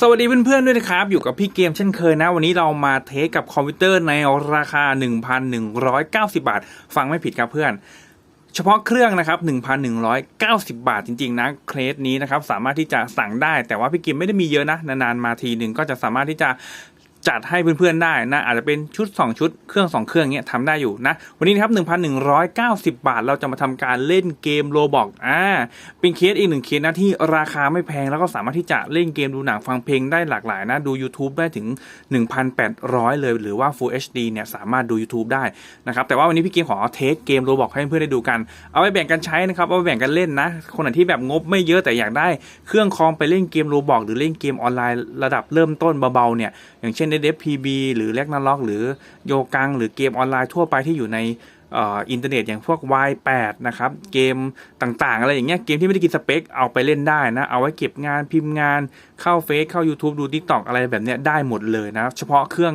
สวัสดีเพื่อนๆด้วยนะครับ อยู่กับพี่เกมเช่นเคยนะ วันนี้เรามาเทสกับคอมพิวเตอร์ในราคา 1,190 บาท ฟังไม่ผิดครับเพื่อน เฉพาะเครื่องนะครับ 1,190 บาทจริงๆนะเคสนี้นะครับ สามารถที่จะสั่งได้แต่ว่าพี่กิมไม่ได้มีเยอะนะ นานๆมาทีหนึ่งก็จะสามารถที่จะ จัดให้เพื่อนๆได้นะอาจจะเป็นชุด 2 ชุดเครื่อง 2 เครื่องเนี้ยทำได้อยู่นะ วันนี้นะครับ1,190 บาท เราจะมาทำการเล่นเกมโรบอกอ่าเป็นเคสอีกหนึ่งเคสนะที่ราคาไม่แพงแล้วก็สามารถที่จะเล่นเกมดูหนังฟังเพลงได้หลากหลายนะดู YouTube ได้ถึง 1,800 เลย หรือว่า Full HD เนี่ยสามารถดู YouTube ได้นะครับแต่ว่าวันนี้พี่เกมขอเทสเกมโรบอกให้เพื่อนๆได้ดูกัน เอาไปแบ่งกันใช้นะครับเอาไปแบ่งกันเล่นนะ คนไหนที่แบบงบไม่เยอะแต่อยากได้ เครื่องคอมไปเล่นเกมโรบอกหรือเล่นเกมออนไลน์ระดับเริ่มต้นเบาๆเนี่ยอย่างเช่น DFPB หรือ r a g n a r o k หรือโยกัง หรือเกมออนไลน์ทั่วไปที่อยู่ในอินเทอร์เน็ตอย่างพวก Y8 นะครับ เกมต่างๆ อะไรอย่างเงี้ยเกมที่ไม่ได้กินสเปค เอาไปเล่นได้นะ เอาไว้เก็บงานพิมพ์งานเข้าเฟซเข้า YouTube ดู TikTok อะไรแบบเนี้ยได้หมดเลยนะ เฉพาะเครื่อง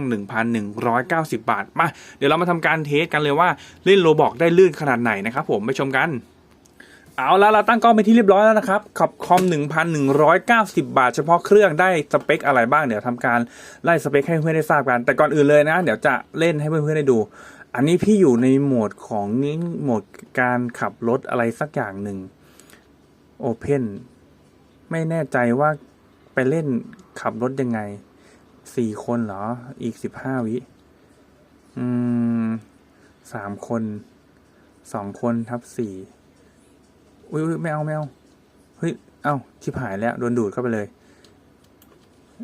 1,190 บาท มา เดี๋ยวเรามาทำการเทสกันเลยว่าเล่นโรบอกได้ลื่นขนาดไหนนะครับผมไปชมกัน เอาละเราตั้งกล้องไปที่เรียบร้อยแล้วนะครับขับคอม 1,190 บาท เฉพาะเครื่องได้สเปคอะไรบ้างเดี๋ยวทำการไล่สเปคให้เพื่อนได้ทราบกัน แต่ก่อนอื่นเลยนะ เดี๋ยวจะเล่นให้เพื่อนๆได้ดู อันนี้พี่อยู่ในโหมดของนี้โหมดการขับรถอะไรสักอย่างหนึ่ง Open ไม่แน่ใจว่าไปเล่นขับรถยังไงสี่คนเหรอ อีกสิบห้าวิ อืมสามคน สองคนทับสี่ อุ้ยไม่เอาไม่เอาเฮ้ยเอ้าชิบหายแล้วโดนดูดเข้าไปเลย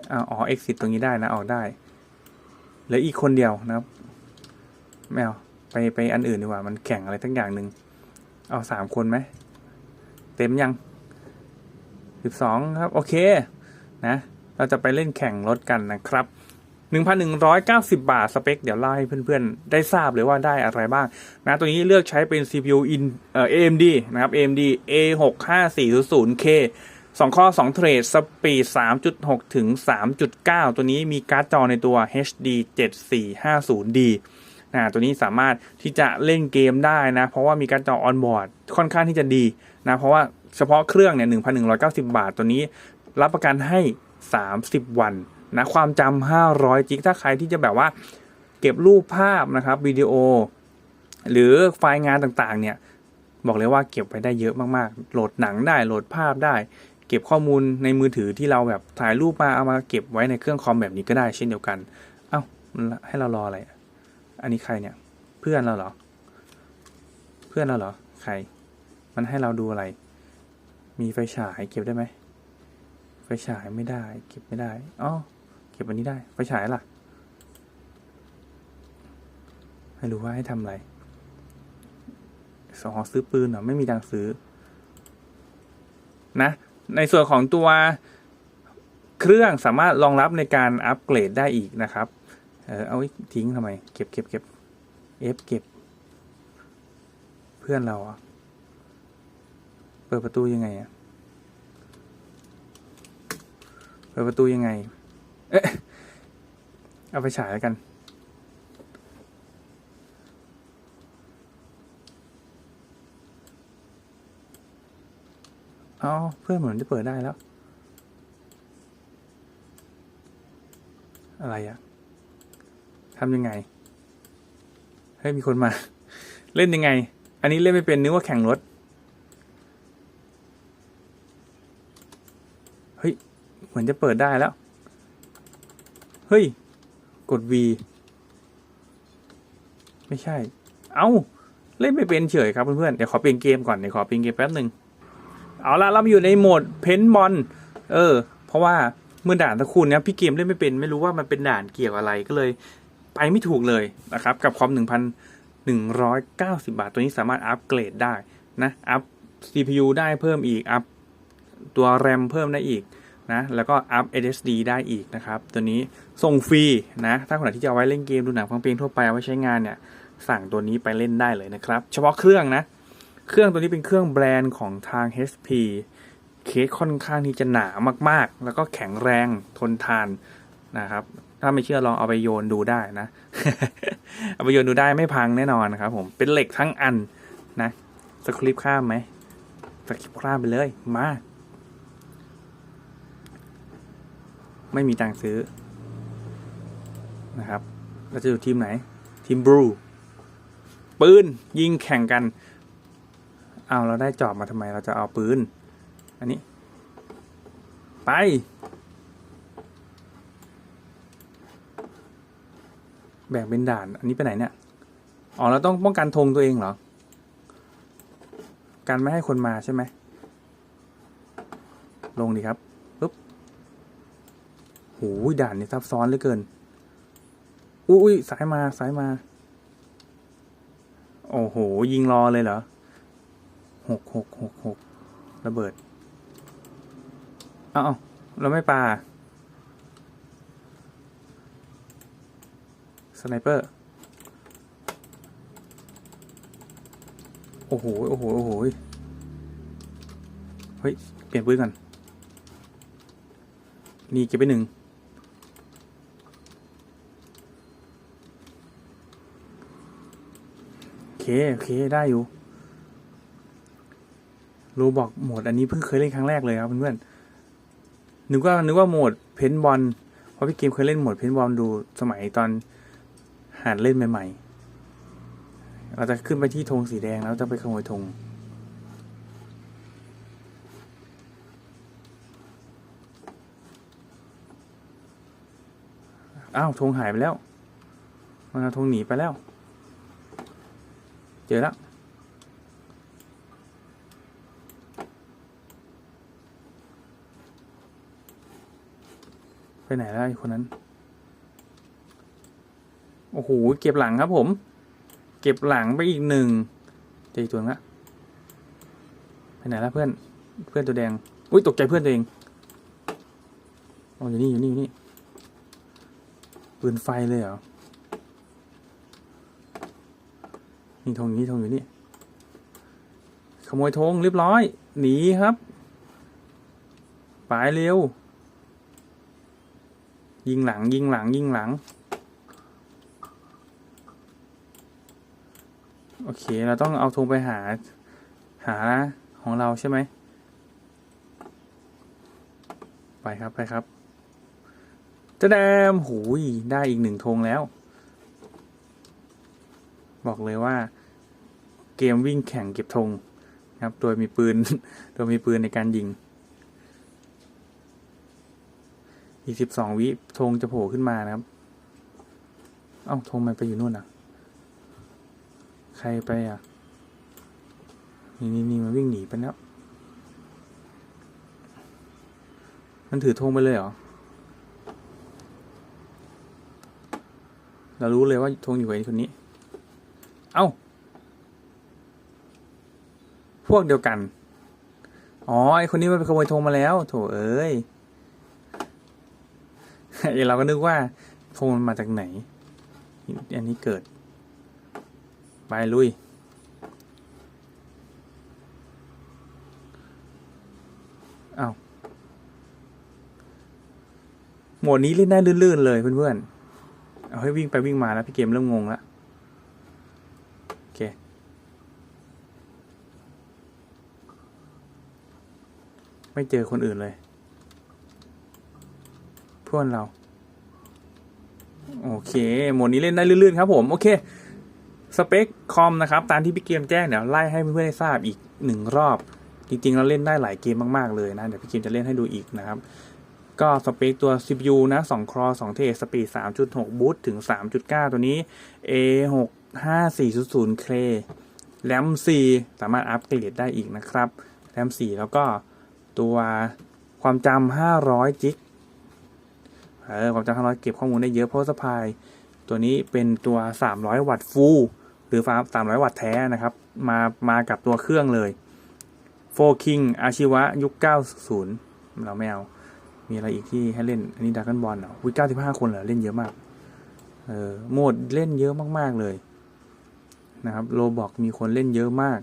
เอาอ๋อ exit ตรงนี้ได้นะ ออกได้เหลืออีกคนเดียวนะครับไม่เอาไปไปอันอื่นดีกว่า มันแข่งอะไรทั้งอย่างหนึ่งเอาสามคนไหมเต็มยังสิบสองครับ โอเค นะ เราจะไปเล่นแข่งรถกันนะครับ 1,190 บาทสเปค เดี๋ยวเล่าให้เพื่อนๆ ได้ทราบเลยว่าได้อะไรบ้างนะตัวนี้เลือกใช้เป็น CPU in เอ่อ AMD นะครับ AMD A65400K 2 ข้อ 2 เทรดสปีด 3.6 ถึง 3.9 ตัวนี้มีการ์ดจอในตัว HD 7450D นะตัวนี้สามารถที่จะเล่นเกมได้นะ เพราะว่ามีการ์ดจอออนบอร์ดค่อนข้างที่จะดีนะ เพราะว่าเฉพาะเครื่องเนี่ย 1,190 บาทตัวนี้รับประกันให้ 30 วัน นะความจำ500 จิกถ้าใครที่จะแบบว่า เก็บรูปภาพนะครับวิดีโอ หรือไฟล์งานต่างๆ เนี่ย บอกเลยว่าเก็บไปได้เยอะมากๆ โหลดหนังได้โหลดภาพได้ เก็บข้อมูลในมือถือที่เราแบบถ่ายรูปมาเอามาเก็บไว้ในเครื่องคอมแบบนี้ก็ได้เช่นเดียวกันเอ้าให้เรารออะไร อันนี้ใครเนี่ย เพื่อนเราเหรอ เพื่อนเราเหรอ ใคร มันให้เราดูอะไร มีไฟฉายเก็บได้ไหมไฟฉายไม่ได้ เก็บไม่ได้อ๋อ ก็บอันนี้ได้ไฟฉายล่ะไม่รู้ว่าให้ทำอะไรสองซื้อปืนเหรอไม่มีตังซื้อ นะ ในส่วนของตัวเครื่องสามารถรองรับในการอัปเกรดได้อีกนะครับ เออเอาไว้ทิ้งทำไม เก็บเก็บเก็บเอฟเก็บ เพื่อนเราอะ เปิดประตูยังไงอะ เปิดประตูยังไง เอ๊ะ เอาไปฉายแล้วกันอ๋อเพื่อนเหมือนจะเปิดได้แล้ว อะไรอะทำยังไง เฮ้ย มีคนมา เล่นยังไง อันนี้เล่นไม่เป็นนึกว่าแข่งรถ เฮ้ย เหมือนจะเปิดได้แล้ว เฮ้ย กด V ไม่ใช่ เอ้า เล่นไม่เป็นเฉยครับเพื่อนๆ เดี๋ยวขอเปลี่ยนเกมก่อน เดี๋ยวขอเปลี่ยนเกมแป๊บหนึ่ง เอาละเราอยู่ในโหมดเพนบอล เออ เพราะว่าเมื่อด่านตะคุณเนี้ยพี่เกมเล่นไม่เป็น ไม่รู้ว่ามันเป็นด่านเกี่ยวอะไรก็เลย ไปไม่ถูกเลยนะครับ กับคอม1,190 บาท ตัวนี้สามารถอัปเกรดได้นะ อัพ CPU ได้เพิ่มอีก อัพตัว RAM เพิ่มได้อีก นะแล้วก็อัพ SSD ได้อีกนะครับ ตัวนี้ส่งฟรีนะ ถ้าคนไหนที่จะเอาไว้เล่นเกมดูหนังฟังเพลงทั่วไปเอาไว้ใช้งานเนี่ยสั่งตัวนี้ไปเล่นได้เลยนะครับ เฉพาะเครื่องนะ เครื่องตัวนี้เป็นเครื่องแบรนด์ของทาง HP เคสค่อนข้างที่จะหนามากๆ แล้วก็แข็งแรงทนทานนะครับ ถ้าไม่เชื่อลองเอาไปโยนดูได้นะ เอาไปโยนดูได้ไม่พังแน่นอนนะครับผมเป็นเหล็กทั้งอันนะสคริปข้ามไหมสคริปข้ามไปเลยมา ไม่มีตังซื้อนะครับ เราจะอยู่ทีมไหน ทีมบลูปืน ยิงแข่งกัน เอาเราได้จอบมาทำไมเราจะเอาปืน อันนี้ ไป แบ่งเป็นด่าน อันนี้ไปไหนเนี่ย อ๋อ เราต้องป้องกันธงตัวเองเหรอ การไม่ให้คนมาใช่ไหม ลงดีครับ โหด่านนี่ซับซ้อนเหลือเกิน อุ้ยสายมาสายมา โอ้โห ยิงรอเลยเหรอหกหกหกหกระเบิด เอ้าเอ้าเราไม่ปาสไนเปอร์ โอ้โห โอ้โห โอ้โห เฮ้ย เปลี่ยนปืนก่อน นี่เก็บไปหนึ่ง โอ เคโอเคได้อยู่โรบอกโหมดอันนี้เพิ่งเคยเล่นครั้งแรกเลยครับเพื่อนๆนึกว่านึกว่าโหมดเพนบอลเพราะพี่เกมเคยเล่นโหมดเพนบอลดูสมัยตอนหัดเล่นใหม่ๆเราจะขึ้นไปที่ธงสีแดงแล้วจะไปขโมยธงอ้าวธงหายไปแล้วมันเอาธงหนีไปแล้ว เจอแล้วไปไหนแล้วไอ้คนนั้น โอ้โห เก็บหลังครับผม เก็บหลังไปอีกหนึ่งเจออีกตัวงละไปไหนแล้วเพื่อน เพื่อนตัวแดง อุ้ยตกใจเพื่อนตัวเองอ๋ออยู่นี่อยู่นี่อยู่นี่ปืนไฟเลยเหรอ นี่ธงอยู่นี่ธงอยู่นี่ ขโมยธงเรียบร้อย หนีครับ ไปเร็ว ยิงหลังยิงหลังยิงหลัง โอเค เราต้องเอาธงไปหา หาของเราใช่ไหม ไปครับไปครับจะแดมหูยได้อีกหนึ่งธงแล้ว บอกเลยว่าเกมวิ่งแข่งเก็บธงนะครับ โดยมีปืน โดยมีปืนในการยิง อีกสิบสองวิธงจะโผล่ขึ้นมานะครับ เอ้าธงมันไปอยู่นู่นอะ ใครไปอะ นี่นี่นี่มันวิ่งหนีไปแล้ว มันถือธงไปเลยเหรอ เรารู้เลยว่าธงอยู่ไอ้คนนี้ เอ้า พวกเดียวกัน อ๋อ ไอคนนี้มันไปขโมยธงมาแล้ว โถเอ้ยไอเราก็นึกว่าธงมันมาจากไหน อันนี้เกิด ไปลุยเอ้าโหมดนี้เล่นได้ลื่นๆเลยเพื่อนๆ เอาให้วิ่งไปวิ่งมาแล้วพี่เกมเริ่มงงแล้ว โอเค ไม่เจอคนอื่นเลยเพื่อนเรา โอเคโหมดนี้เล่นได้ลื่นๆครับผมโอเคสเปคคอมนะครับ ตามที่พี่เกมแจ้งเดี๋ยวไล่ให้เพื่อนๆได้ทราบอีกหนึ่งรอบ จริงๆเราเล่นได้หลายเกมมากๆเลยนะ เดี๋ยวพี่เกมจะเล่นให้ดูอีกนะครับ ก็สเปคตัว CPU นะ 2 ครอ 2 เทสปีด 3.6 บูตถึง 3.9 ตัวนี้ A65400 เคแรม4สามารถอัปเกรดได้อีกนะครับแรม4แล้วก็ ตัวความจำ500จิกเออความจำ500 เก็บข้อมูลได้เยอะเพราะสปายตัวนี้เป็นตัว 300 วัตต์ฟูลหรือฟาร์ม300 วัตต์แท้นะครับ มามากับตัวเครื่องเลยโฟคิงอาชีวะยุค 90 เราไม่เอา มีอะไรอีกที่ให้เล่น อันนี้ดักกันบอลอะวิเก้าสิบห้าคนเหรอ เล่นเยอะมาก เออโหมดเล่นเยอะมาก ๆ เลย นะครับโลบอกมีคนเล่นเยอะมาก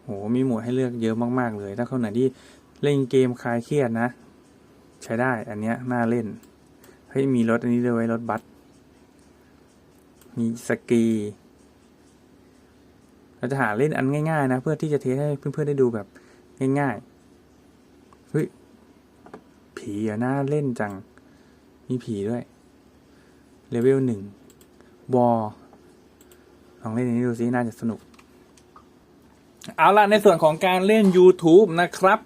โห มีโหมดให้เลือกเยอะมากๆเลย ถ้าคนไหนที่เล่นเกมคลายเครียดนะ ใช้ได้อันเนี้ยน่าเล่นเฮ้ยมีรถอันนี้ด้วยรถบัสมีสกีเราจะหาเล่นอันง่ายๆนะ เพื่อที่จะเทสให้เพื่อนๆได้ดูแบบง่ายๆเฮ้ยผีอะน่าเล่นจัง มีผีด้วยเลเวลหนึ่งวอลลองเล่นอันนี้ดูซิน่าจะสนุก เอาละในส่วนของการเล่น YouTube นะครับ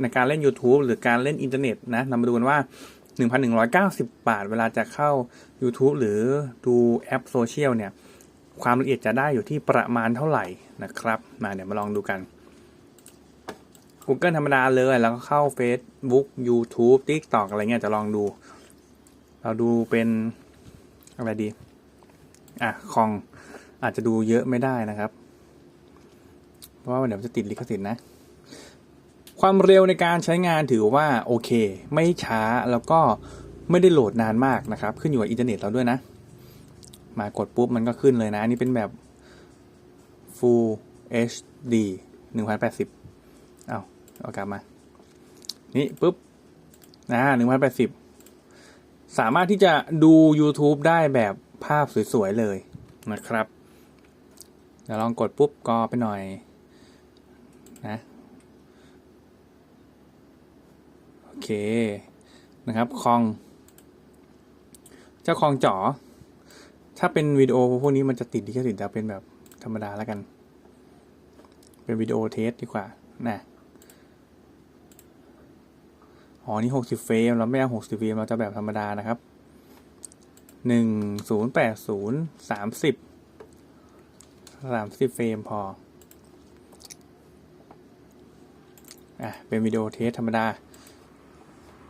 ในการเล่น YouTube หรือการเล่นอินเทอร์เน็ตนะเรามาดูกันว่า 1,190 บาท เวลาจะเข้า YouTube หรือดูแอปโซเชียลเนี่ย ความละเอียดจะได้อยู่ที่ประมาณเท่าไหร่นะครับ มาเดี๋ยวมาลองดูกัน Google ธรรมดาเลย แล้วก็เข้า Facebook YouTube TikTok อะไรเงี้ยจะลองดู เราดูเป็นอะไรดี อะคองอาจจะดูเยอะไม่ได้นะครับ เพราะว่าเดี๋ยวมันจะติดลิขสิทธิ์นะ ความเร็วในการใช้งานถือว่าโอเค ไม่ช้าแล้วก็ไม่ได้โหลดนานมากนะครับ ขึ้นอยู่กับอินเทอร์เน็ตเราด้วยนะ มากดปุ๊บมันก็ขึ้นเลยนะ อันนี้เป็นแบบ Full HD 1080เอาเอากลับมา นี่ปุ๊บนะ1080 สามารถที่จะดู YouTube ได้แบบภาพสวย ๆ เลยนะครับเดี๋ยวลองกดปุ๊บก็ไปหน่อย นะโอเคนะครับคอง เจ้าคองจ๋อถ้าเป็นวิดีโอพวกนี้มันจะติดลิขสิทธิ์แต่เป็นแบบธรรมดาแล้วกัน เป็นวิดีโอเทสดีกว่านะอ๋อ นี่หกสิบเฟรม เราไม่เอาหกสิบเฟรม เราจะแบบธรรมดานะครับหนึ่งศูนย์แปดศูนย์สามสิบสามสิบเฟรมพอ อะเป็นวิดีโอเทสธรรมดา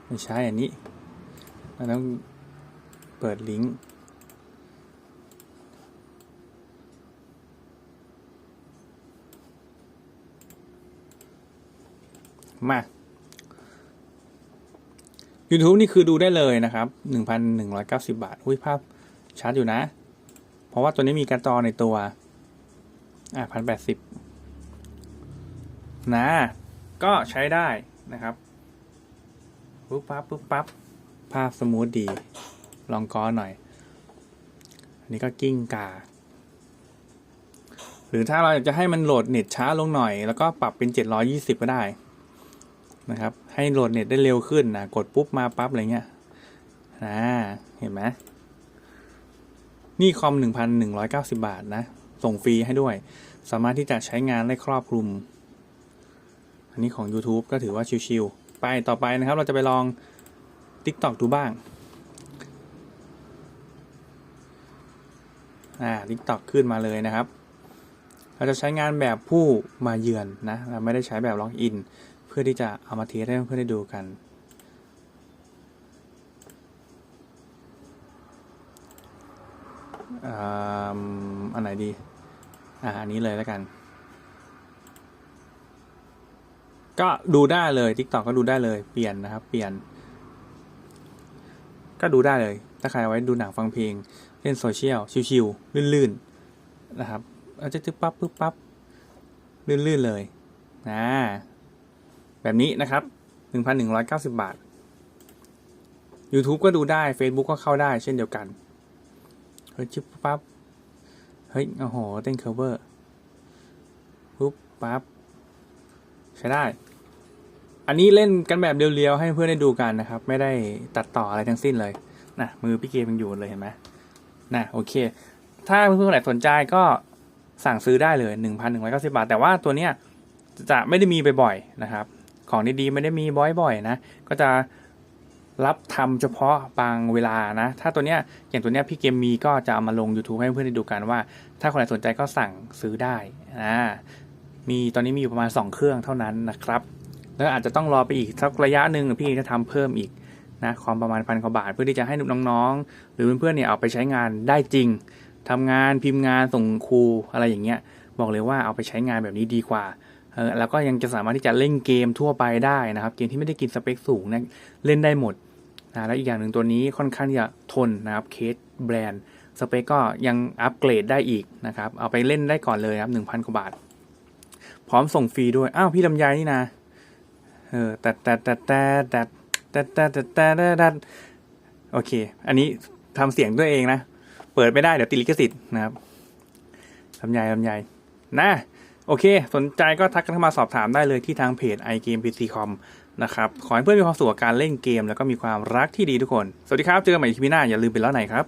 ไม่ใช่อันนี้เราต้องเปิดลิงก์มา YouTube นี่คือดูได้เลยนะครับ 1,190 บาท อุ้ยภาพชัดอยู่นะ เพราะว่าตัวนี้มีการจอในตัว อะ1,080 นะ ก็ใช้ได้นะครับปุ๊บปั๊บปุ๊บปั๊บภาพสมูทดี ลองก้อหน่อย อันนี้ก็กิ้งกา หรือถ้าเราอยากจะให้มันโหลดเน็ตช้าลงหน่อย แล้วก็ปรับเป็น 720 ก็ได้นะครับ ให้โหลดเน็ตได้เร็วขึ้นนะ กดปุ๊บมาปั๊บอะไรเงี้ยนะเห็นไหมนี่คอม 1,190 บาทนะ ส่งฟรีให้ด้วย สามารถที่จะใช้งานได้ครอบคลุม อันนี้ของ YouTube ก็ถือว่าชิวๆไปต่อไปนะครับ เราจะไปลอง TikTok ดูบ้าง อ่า TikTok ขึ้นมาเลยนะครับ เราจะใช้งานแบบผู้มาเยือนนะเราไม่ได้ใช้แบบล็อกอิน เพื่อที่จะเอามาเทสให้เพื่อนได้ดูกันอ่าอันไหนดี อ่าอันนี้เลยแล้วกัน ก็ดูได้เลย TikTok ก็ดูได้เลย เปลี่ยนนะครับ เปลี่ยน ก็ดูได้เลย ถ้าใครเอาไว้ดูหนังฟังเพลง เล่นโซเชียล ชิวๆลื่นๆ นะครับเอาจะจึ๊บปั๊บปึ๊บปั๊บลื่นๆเลยนะแบบนี้นะครับ 1,190 บาท YouTube ก็ดูได้ Facebook ก็เข้าได้เช่นเดียวกัน เฮ้ยจึ๊บปั๊บ เฮ้ย โอ้โห เต้นเคเวอร์ปุ๊บปั๊บ ใช้ได้ อันนี้เล่นกันแบบเรียวๆ ให้เพื่อนได้ดูกันนะครับ ไม่ได้ตัดต่ออะไรทั้งสิ้นเลยนะมือพี่เกมยังอยู่เลยเห็นไหมนะโอเค ถ้าเพื่อนๆคนไหนสนใจก็สั่งซื้อได้เลย 1,190 บาท แต่ว่าตัวเนี้ยจะไม่ได้มีบ่อยๆนะครับ ของดีๆไม่ได้มีบ่อยๆนะ ก็จะรับทำเฉพาะบางเวลานะ ถ้าตัวเนี้ยอย่างตัวเนี้ยพี่เกมมีก็จะเอามาลง YouTube ให้เพื่อนได้ดูกันว่า ถ้าคนไหนสนใจก็สั่งซื้อได้อ่า มีตอนนี้มีอยู่ประมาณ 2 เครื่องเท่านั้นนะครับ แล้วอาจจะต้องรอไปอีกสักระยะหนึ่งพี่จะทำเพิ่มอีกนะความประมาณพันกว่าบาท เพื่อที่จะให้น้องๆ หรือเพื่อนๆเนี่ยเอาไปใช้งานได้จริงทำงานพิมพ์งานส่งครูอะไรอย่างเงี้ยบอกเลยว่าเอาไปใช้งานแบบนี้ดีกว่าเออแล้วก็ยังจะสามารถที่จะเล่นเกมทั่วไปได้นะครับเกมที่ไม่ได้กินสเปคสูงนะเล่นได้หมดนะแล้วอีกอย่างหนึ่งตัวนี้ค่อนข้างจะทนนะครับเคสแบรนด์สเปคก็ยังอัปเกรดได้อีกนะครับเอาไปเล่นได้ก่อนเลยครับหนึ่งพันกว่าบาท พร้อมส่งฟรีด้วย อ้าวพี่ลำไยนี่นะเออแต่แต่แต่แต่แต่แต่แต่แต่แต่แต่แต่โอเค อันนี้ทำเสียงด้วยเองนะ เปิดไม่ได้เดี๋ยวติลิขสิทธิ์นะครับลำไยลำไยนะโอโอเค สนใจก็ทักกันเข้ามาสอบถามได้เลยที่ทางเพจ iGamePCcom นะครับ ขอให้เพื่อนมีความสุขกับการเล่นเกม แล้วก็มีความรักที่ดีทุกคน สวัสดีครับ เจอกันใหม่ที่พีหน้า อย่าลืมเป็นแล้วไหนครับ